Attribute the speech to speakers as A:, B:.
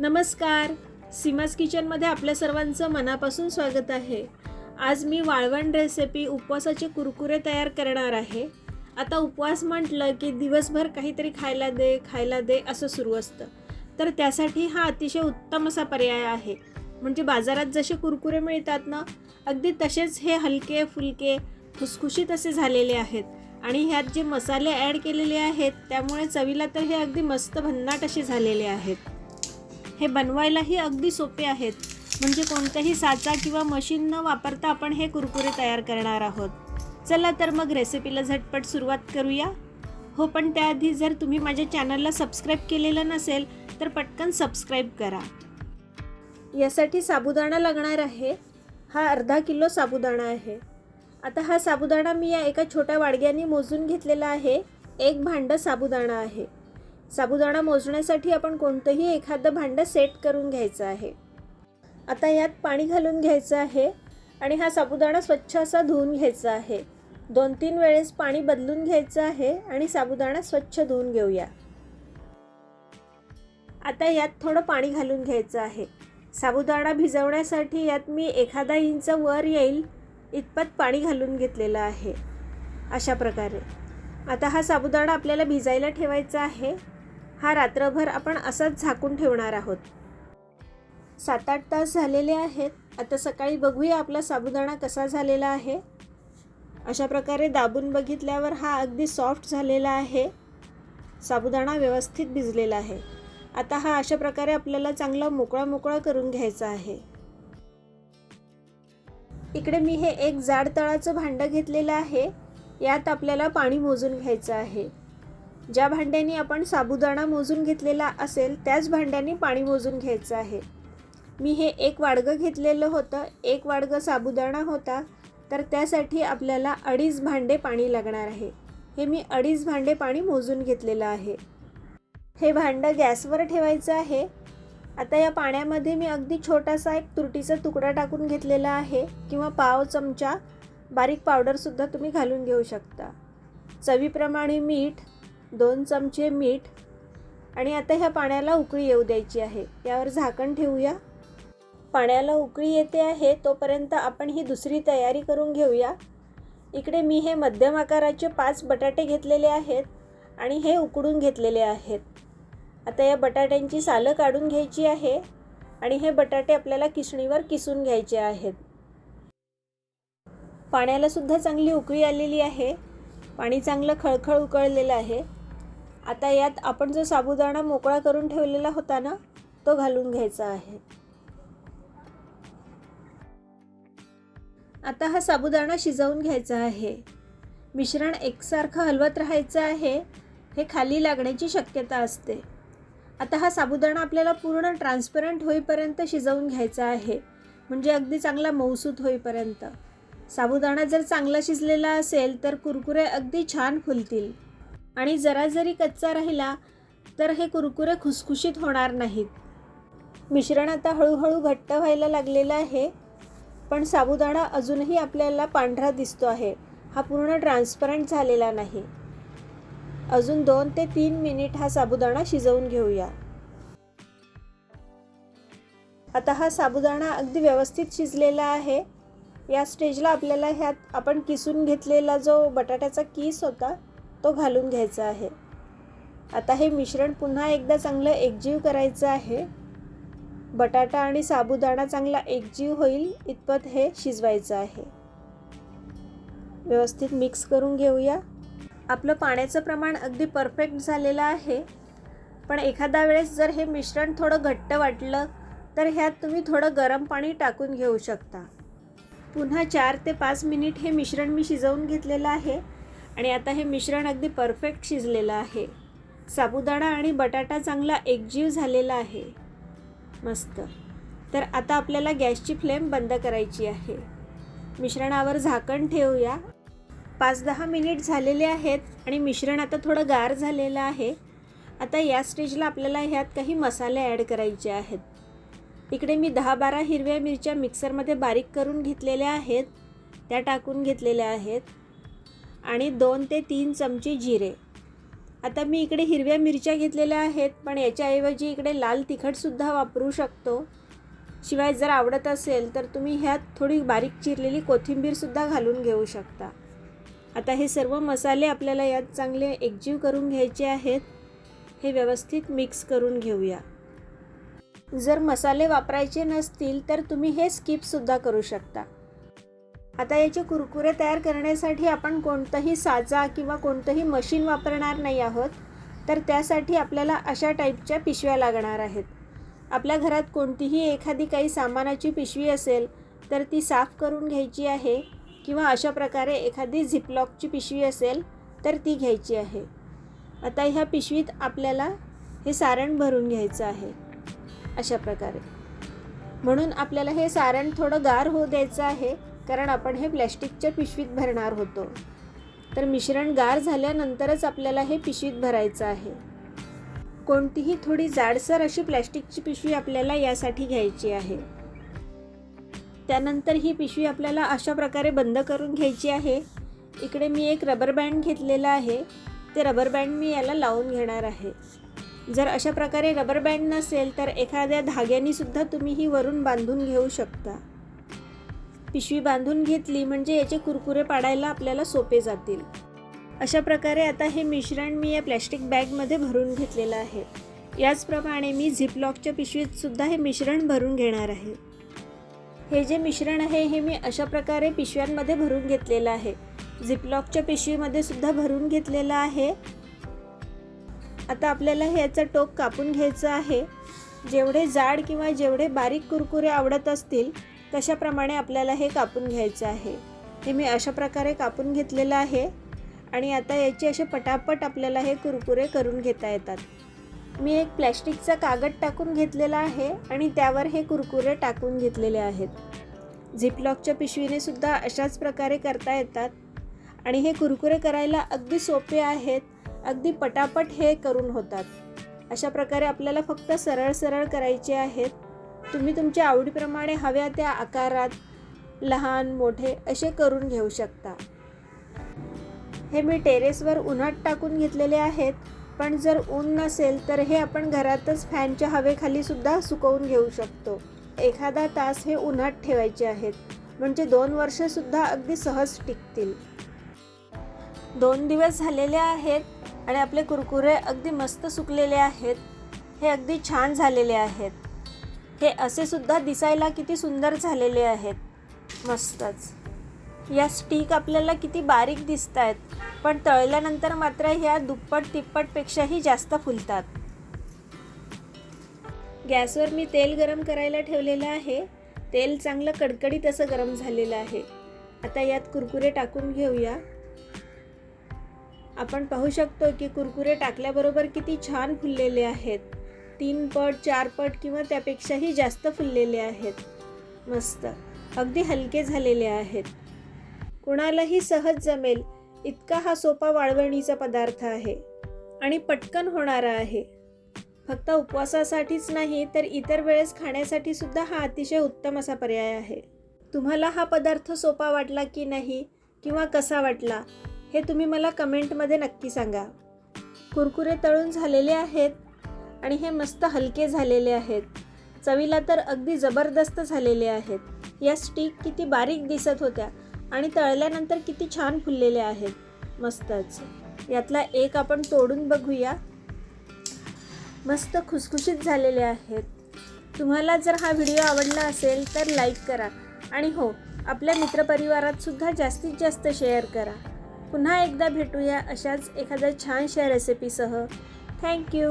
A: नमस्कार. सीमाज किचनमध्ये आपल्या सर्वांचं मनापासून स्वागत आहे. आज मी वाळवण रेसिपी उपवासाचे कुरकुरे तयार करणार आहे. आता उपवास म्हटलं की दिवसभर काहीतरी खायला दे खायला दे असं सुरू असतं. तर त्यासाठी हा अतिशय उत्तम असा पर्याय आहे. म्हणजे बाजारात जसे कुरकुरे मिळतात ना अगदी तसेच हे हलके फुलके खुसखुशीत असे झालेले आहेत. आणि ह्यात जे मसाले ॲड केलेले आहेत त्यामुळे चवीला तर हे अगदी मस्त भन्नाट असे झालेले आहेत. हे बनवायलाही अगदी सोपे आहेत. म्हणजे कोणत्याही साचा किंवा मशीन न वापरता आपण हे कुरकुरे तयार करणार आहोत. चला तर मग रेसिपीला झटपट सुरुवात करूया. हो पण त्याआधी जर तुम्ही माझ्या चॅनलला सबस्क्राईब केलेलं नसेल तर पटकन सबस्क्राईब करा. यासाठी साबुदाणा लागणार आहे. हा अर्धा किलो साबुदाणा आहे. आता हा साबुदाणा मी या एका छोट्या वाडग्याने मोजून घेतलेला आहे. एक भांडं साबुदाणा आहे. साबुदाणा मोजण्यासाठी आपण कोणतंही एखादं भांडं सेट करून घ्यायचं आहे. आता यात पाणी घालून घ्यायचं आहे आणि हा साबुदाणा स्वच्छ असा धुवून घ्यायचा आहे. दोन तीन वेळेस पाणी बदलून घ्यायचं आहे आणि साबुदाणा स्वच्छ धुवून घेऊया. आता यात थोडं पाणी घालून घ्यायचं आहे. साबुदाणा भिजवण्यासाठी यात मी एखादा इंच वर येईल इतपत पाणी घालून घेतलेलं आहे. अशा प्रकारे. आता हा साबुदाणा आपल्याला भिजायला ठेवायचा आहे. हा रात्रभर आपण असाच झाकून ठेवणार आहोत. सात आठ तास झालेले आहेत. आता सकाळी बघूया आपला साबुदाणा कसा झालेला आहे. अशा प्रकारे दाबून बघितल्यावर हा अगदी सॉफ्ट झालेला आहे. साबुदाणा व्यवस्थित भिजलेला आहे. आता हा अशा प्रकारे आपल्याला चांगला मोकळा मोकळा करून घ्यायचा आहे. इकडे मी हे एक जाड तळाचं भांडं घेतलेलं आहे. यात आपल्याला पाणी मोजून घ्यायचं आहे. ज्या भांड्याने आपण साबुदाणा मोजून घेतलेला असेल त्याच भांड्याने पाणी मोजून घ्यायचं आहे. मी हे एक वाडगं घेतलेलं होतं. एक वाडगं साबुदाणा होता. तर त्यासाठी आपल्याला अडीच भांडे पाणी लागणार आहे. हे मी अडीच भांडे पाणी मोजून घेतलेलं आहे. हे भांडं गॅसवर ठेवायचं आहे. आता या पाण्यामध्ये मी अगदी छोटासा एक तुरटीचा तुकडा टाकून घेतलेला आहे किंवा पाव चमचा बारीक पावडरसुद्धा तुम्ही घालून घेऊ शकता. चवीप्रमाणे मीठ दोन चमचे मीठ आणि आता ह्या पाण्याला उकळी येऊ द्यायची आहे. यावर झाकण ठेवूया. पाण्याला उकळी येते आहे तोपर्यंत आपण ही दुसरी तयारी करून घेऊया. इकडे मी हे मध्यम आकाराचे पाच बटाटे घेतलेले आहेत आणि हे उकडून घेतलेले आहेत. आता या बटाट्यांची सालं काढून घ्यायची आहे आणि हे बटाटे आपल्याला किसणीवर किसून घ्यायचे आहेत. पाण्यालासुद्धा चांगली उकळी आलेली आहे. पाणी चांगलं खळखळ उकळलेलं आहे. आता यात आपण जो साबुदाणा मोकळा करून ठेवलेला होता ना तो घालून घ्यायचा आहे. आता हा साबुदाणा शिजवून घ्यायचा आहे. मिश्रण एकसारखं हलवत राहायचं आहे हे खाली लागण्याची शक्यता असते. आता हा साबुदाणा आपल्याला पूर्ण ट्रान्सपरंट होईपर्यंत शिजवून घ्यायचा आहे म्हणजे अगदी चांगला मऊसूत होईपर्यंत. साबुदाणा जर चांगला शिजलेला असेल तर कुरकुरे अगदी छान फुलतील. आणि जरा जरी कच्चा राहिला तर हे कुरकुरे खुसखुशीत होणार नाहीत. मिश्रण आता हळूहळू घट्ट व्हायला लागलेलं आहे पण साबुदाणा अजूनही आपल्याला पांढरा दिसतो आहे. हा पूर्ण ट्रान्सपरंट झालेला नाही. अजून दोन ते तीन मिनिट हा साबुदाणा शिजवून घेऊया. आता हा साबुदाणा अगदी व्यवस्थित शिजलेला आहे. या स्टेजला आपल्याला ह्यात आपण किसून घेतलेला जो बटाट्याचा किस होता तो घालून घ्यायचा आहे. आता हे मिश्रण पुन्हा एकदा चांगलं एकजीव करायचं आहे. बटाटा आणि साबुदाणा चांगला एकजीव होईल इतपत हे शिजवायचं आहे. व्यवस्थित मिक्स करून घेऊया. आपलं पाण्याचं प्रमाण अगदी परफेक्ट झालेलं आहे. पण एखाद्या वेळेस जर हे मिश्रण थोडं घट्ट वाटलं तर ह्यात तुम्ही थोडं गरम पाणी टाकून घेऊ शकता. पुन्हा चार ते पाच मिनिट हे मिश्रण मी शिजवून घेतलेलं आहे. आणि आता हे मिश्रण अगदी परफेक्ट शिजलेलं आहे. साबुदाणा आणि बटाटा चांगला एकजीव झालेला आहे. मस्त. तर आता आपल्याला गॅसची फ्लेम बंद करायची आहे. मिश्रणावर झाकण ठेवूया. पाच दहा मिनिट झालेले आहेत आणि मिश्रण आता थोडं गार झालेलं आहे. आता या स्टेजला आपल्याला ह्यात काही मसाले ॲड करायचे आहेत. इकडे मी दहा बारा हिरव्या मिरच्या मिक्सरमध्ये बारीक करून घेतलेल्या आहेत. त्या टाकून घेतलेल्या आहेत. आणि दोन ते तीन चमचे जिरे. आता मी इकडे हिरव्या मिरच्या घेतलेल्या आहेत पण याच्याऐवजी इकडे लाल तिखटसुद्धा वापरू शकतो. शिवाय जर आवडत असेल तर तुम्ही ह्यात थोडी बारीक चिरलेली कोथिंबीरसुद्धा घालून घेऊ शकता. आता हे सर्व मसाले आपल्याला यात चांगले एकजीव करून घ्यायचे आहेत. हे व्यवस्थित मिक्स करून घेऊया. जर मसाले वापरायचे नसतील तर तुम्ही हे स्किपसुद्धा करू शकता. आता याचे कुरकुरे तयार करण्यासाठी आपण कोणतंही साचा किंवा कोणतंही मशीन वापरणार नाही आहोत तर त्यासाठी आपल्याला अशा टाईपच्या पिशव्या लागणार आहेत. आपल्या घरात कोणतीही एखादी काही सामानाची पिशवी असेल तर ती साफ करून घ्यायची आहे किंवा अशा प्रकारे एखादी झिपलॉकची पिशवी असेल तर ती घ्यायची आहे. आता ह्या पिशवीत आपल्याला हे सारण भरून घ्यायचं आहे अशा प्रकारे. म्हणून आपल्याला हे सारण थोडं गार होऊ द्यायचं आहे कारण आपण हे प्लॅस्टिकच्या पिशवीत भरणार होतो. तर मिश्रण गार झाल्यानंतरच आपल्याला हे पिशवीत भरायचं आहे. कोणतीही थोडी जाडसर अशी प्लॅस्टिकची पिशवी आपल्याला यासाठी घ्यायची आहे. त्यानंतर ही पिशवी आपल्याला अशा प्रकारे बंद करून घ्यायची आहे. इकडे मी एक रबर बँड घेतलेला आहे. ते रबर बँड मी याला लावून घेणार आहे. जर अशा प्रकारे रबर बँड नसेल तर एखाद्या धाग्यानीसुद्धा तुम्ही ही वरून बांधून घेऊ शकता. पिशवी बांधून घेतली म्हणजे याचे कुरकुरे पाडायला आपल्याला सोपे जातील. अशा प्रकारे आता हे मिश्रण मी या प्लॅस्टिक बॅगमध्ये भरून घेतलेलं आहे. याचप्रमाणे मी झिपलॉकच्या पिशवीतसुद्धा हे मिश्रण भरून घेणार आहे. हे जे मिश्रण आहे हे मी अशा प्रकारे पिशव्यांमध्ये भरून घेतलेलं आहे. झिपलॉकच्या पिशवीमध्ये सुद्धा भरून घेतलेलं आहे. आता आपल्याला ह्याचं टोक कापून घ्यायचं आहे. जेवढे जाड किंवा जेवढे बारीक कुरकुरे आवडत असतील तशाप्रमाणे आपल्याला हे कापून घ्यायचं आहे. हे मी अशा प्रकारे कापून घेतलेलं आहे आणि आता याचे असे पटापट आपल्याला हे कुरकुरे करून घेता येतात. मी एक प्लॅस्टिकचा कागद टाकून घेतलेला आहे आणि त्यावर हे कुरकुरे टाकून घेतलेले आहेत. झिपलॉकच्या पिशवीने सुद्धा अशाच प्रकारे करता येतात आणि हे कुरकुरे करायला अगदी सोपे आहेत अगदी पटापट हे करून होतात. अशा प्रकारे आपल्याला फक्त सरळ सरळ करायचे आहेत. तुम्ही तुमच्या आवडीप्रमाणे हव्या त्या आकारात लहान मोठे असे करून घेऊ शकता. हे मी टेरेसवर उन्हात टाकून घेतलेले आहेत पण जर ऊन नसेल तर हे आपण घरातच फॅनच्या हवेखाली सुद्धा सुकवून घेऊ शकतो. एखादा तास हे उन्हात ठेवायचे आहेत म्हणजे दोन वर्षसुद्धा अगदी सहज टिकतील. दोन दिवस झालेले आहेत आणि आपले कुरकुरे अगदी मस्त सुकलेले आहेत हे अगदी छान झालेले आहेत. हे असे सुद्धा दिसायला किती सुंदर झालेले आहेत. मस्तच. या स्टिक आपल्याला किती बारीक दिसत आहेत पण तळल्यानंतर मात्र ह्या दुप्पट तिप्पटपेक्षाही जास्त फुलतात. गॅसवर मी तेल गरम करायला ठेवलेलं आहे. तेल चांगलं कडकडीत असं गरम झालेलं आहे. आता यात कुरकुरे टाकून घेऊया. आपण पाहू शकतो की कुरकुरे टाकल्याबरोबर किती छान फुललेले आहेत. तीन पट चार पट किंवा त्यापेक्षाही जास्त फुललेले आहेत. मस्त. अगदी हलके झालेले आहेत. कुणालाही सहज जमेल इतका हा सोपा वाळवणीचा पदार्थ आहे. आणि पटकन होणारा आहे. फक्त उपवासासाठीच नाही तर इतर वेळेस खाण्यासाठी सुद्धा हा अतिशय उत्तम असा पर्याय आहे. तुम्हाला हा पदार्थ सोपा वाटला की नाही किंवा कसा वाटला हे तुम्ही मला कमेंटमध्ये नक्की सांगा. कुरकुरे तळून झालेले आहेत आणि हे मस्त हलके झालेले आहेत. चवीला तर अगदी जबरदस्त झालेले आहेत. या स्टिक किती बारीक दिसत होत्या आणि तळल्यानंतर किती छान फुललेले आहेत. मस्तच. यातला एक आपण तोडून बघूया. मस्त खुसखुशीत झालेले आहेत. तुम्हाला जर हा व्हिडिओ आवडला असेल तर लाईक करा. आणि हो आपल्या मित्रपरिवारात सुद्धा जास्तीत जास्त शेअर करा. पुन्हा एकदा भेटूया अशाच एखाद्या छानशा रेसिपीसह थँक्यू